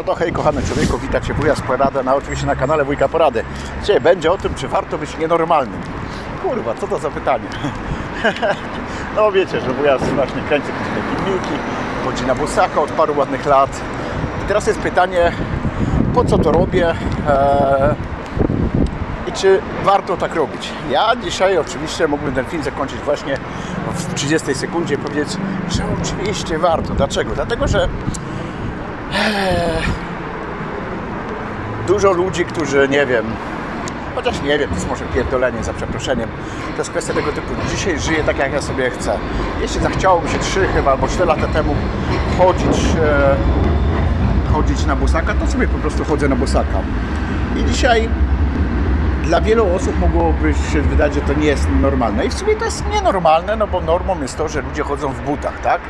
No to hej kochany człowieku, witam Cię wuja z na oczywiście na kanale Wujka Porady. Dzisiaj będzie o tym, czy warto być nienormalnym. Kurwa, co to za pytanie? no wiecie, że wuja właśnie kręci te filmiki, chodzi na busaka od paru ładnych lat. I teraz jest pytanie, po co to robię? Eee, i czy warto tak robić. Ja dzisiaj oczywiście mógłbym ten film zakończyć właśnie w 30 sekundzie i powiedzieć, że oczywiście warto. Dlaczego? Dlatego, że dużo ludzi, którzy nie wiem, chociaż nie wiem, to jest może pierdolenie za przeproszeniem, to jest kwestia tego typu, dzisiaj żyję tak jak ja sobie chcę. Jeśli zachciało mi się 3 chyba albo 4 lata temu chodzić, e, chodzić na busaka, to sobie po prostu chodzę na busaka. I dzisiaj dla wielu osób mogłoby się wydać, że to nie jest normalne. I w sumie to jest nienormalne, no bo normą jest to, że ludzie chodzą w butach, tak?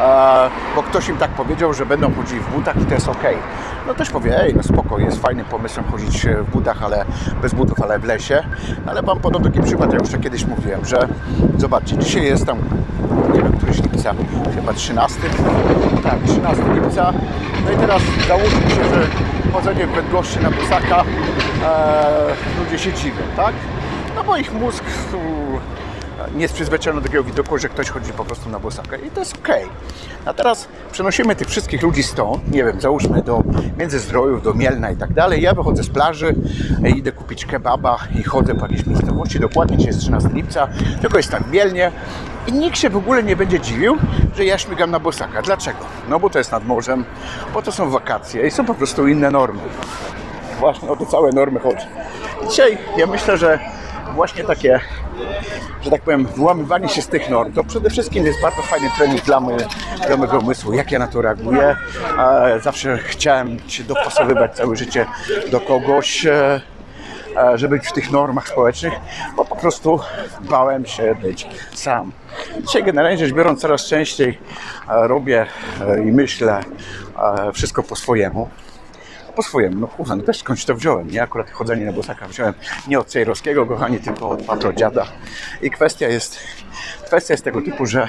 E, bo ktoś im tak powiedział, że będą chodzili w butach i to jest ok. No też powie, ej, no spoko, jest fajnym pomysłem chodzić w butach, ale bez butów, ale w lesie. Ale Wam podam taki przykład, ja już to kiedyś mówiłem, że zobaczcie, dzisiaj jest tam, któryś lipca, chyba 13. Tak, 13 lipca. No i teraz załóżmy się, że chodzenie w Bydgoszczy na busaka e, ludzie się dziwią, tak? No bo ich mózg u, nie jest przyzwyczajony do takiego widoku, że ktoś chodzi po prostu na busaka i to jest okej. A teraz przenosimy tych wszystkich ludzi stąd, nie wiem, załóżmy do Międzyzdrojów, do Mielna i tak dalej. Ja wychodzę z plaży, idę kupić kebaba i chodzę po jakiejś miejscowości, dokładnie jest 13 lipca, tylko jest tak Mielnie i nikt się w ogóle nie będzie dziwił, że ja śmigam na busaka. Dlaczego? No bo to jest nad morzem, bo to są wakacje i są po prostu inne normy właśnie o te całe normy chodzi. Dzisiaj ja myślę, że właśnie takie, że tak powiem, wyłamywanie się z tych norm, to przede wszystkim jest bardzo fajny trening dla, my, dla mojego umysłu, jak ja na to reaguję. Zawsze chciałem się dopasowywać całe życie do kogoś, e, e, żeby być w tych normach społecznych, bo po prostu bałem się być sam. Dzisiaj generalnie rzecz biorąc coraz częściej e, robię e, i myślę e, wszystko po swojemu po swojemu. No kurwa, no też skądś to wziąłem, nie? Akurat chodzenie na bosaka wziąłem nie od Cejrowskiego, kochani, tylko od Patro Dziada. I kwestia jest, kwestia jest tego typu, że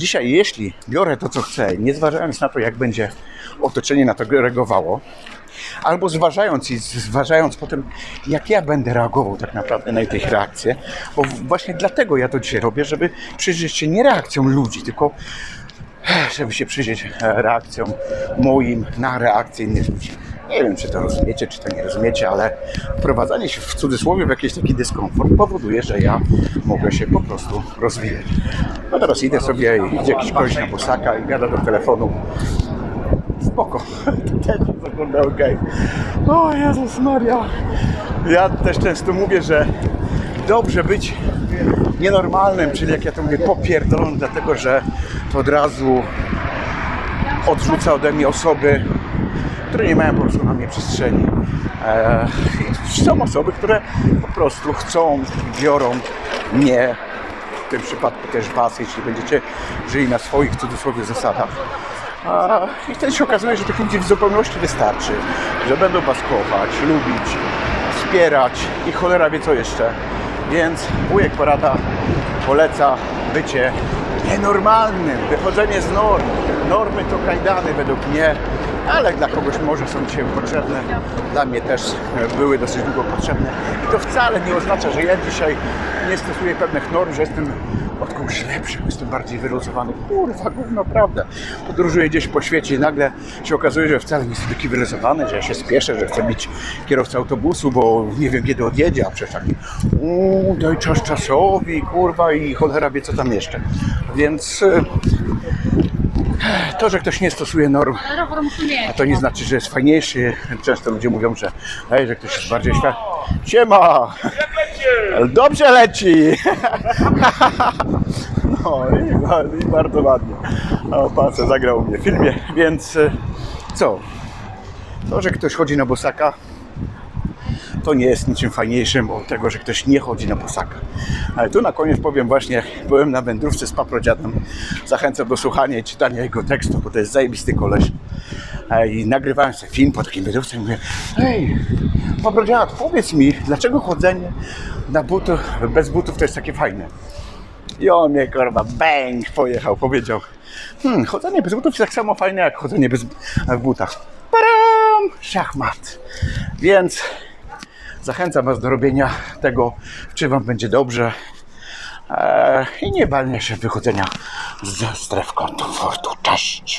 dzisiaj jeśli biorę to, co chcę, nie zważając na to, jak będzie otoczenie na to reagowało, albo zważając i zważając potem, jak ja będę reagował tak naprawdę na ich reakcje, bo właśnie dlatego ja to dzisiaj robię, żeby przyjrzeć się nie reakcjom ludzi, tylko żeby się przyjrzeć e, reakcjom moim na reakcje innych ludzi. Nie wiem, czy to rozumiecie, czy to nie rozumiecie, ale wprowadzanie się w cudzysłowie w jakiś taki dyskomfort powoduje, że ja mogę się po prostu rozwijać. No teraz idę sobie idzie jakiś koleś na busaka i gada do telefonu. Spoko, też wygląda ok. O Jezus Maria. Ja też często mówię, że dobrze być nienormalnym, czyli jak ja to mówię, popierdolonym, dlatego że to od razu odrzuca ode mnie osoby, które nie mają po prostu na mnie przestrzeni. I są osoby, które po prostu chcą, biorą mnie, w tym przypadku też Was, jeśli będziecie żyli na swoich cudzysłowie zasadach. A, I wtedy się okazuje, że tych ludzi w zupełności wystarczy, że będą Was kochać, lubić, wspierać i cholera wie co jeszcze. Więc wujek porada poleca bycie nienormalnym, wychodzenie z norm. Normy to kajdany według mnie, ale dla kogoś może są dzisiaj potrzebne. Dla mnie też e, były dosyć długo potrzebne. I to wcale nie oznacza, że ja dzisiaj nie stosuję pewnych norm, że jestem od kogoś lepszy, bo jestem bardziej wyluzowany. Kurwa, gówno prawda. Podróżuję gdzieś po świecie i nagle się okazuje, że wcale nie jestem taki wyluzowany, że ja się spieszę, że chcę być kierowcą autobusu, bo nie wiem kiedy odjedzie, a przecież taki uuu, daj czas czasowi, kurwa i cholera wie co tam jeszcze. Więc e, to, że ktoś nie stosuje norm, a to nie znaczy, że jest fajniejszy. Często ludzie mówią, że, ej, że ktoś jest bardziej świat. Siema! Dobrze leci! No i, ba- i bardzo ładnie. O, pan se zagrał u mnie w filmie, więc e, co? To, że ktoś chodzi na bosaka, to nie jest niczym fajniejszym od tego, że ktoś nie chodzi na bosaka. Ale tu na koniec powiem właśnie, byłem na wędrówce z paprodziadem. Zachęcam do słuchania i czytania jego tekstu, bo to jest zajebisty koleś. E, I nagrywałem sobie film po takim wędrówce i mówię, hej, paprodziad, powiedz mi, dlaczego chodzenie na butów, bez butów to jest takie fajne? I on mnie kurwa bang pojechał, powiedział. Hmm, chodzenie bez butów jest tak samo fajne jak chodzenie bez, w butach. szachmat. Więc zachęcam Was do robienia tego, czy Wam będzie dobrze. Eee, I nie bania się wychodzenia ze stref komfortu. Cześć!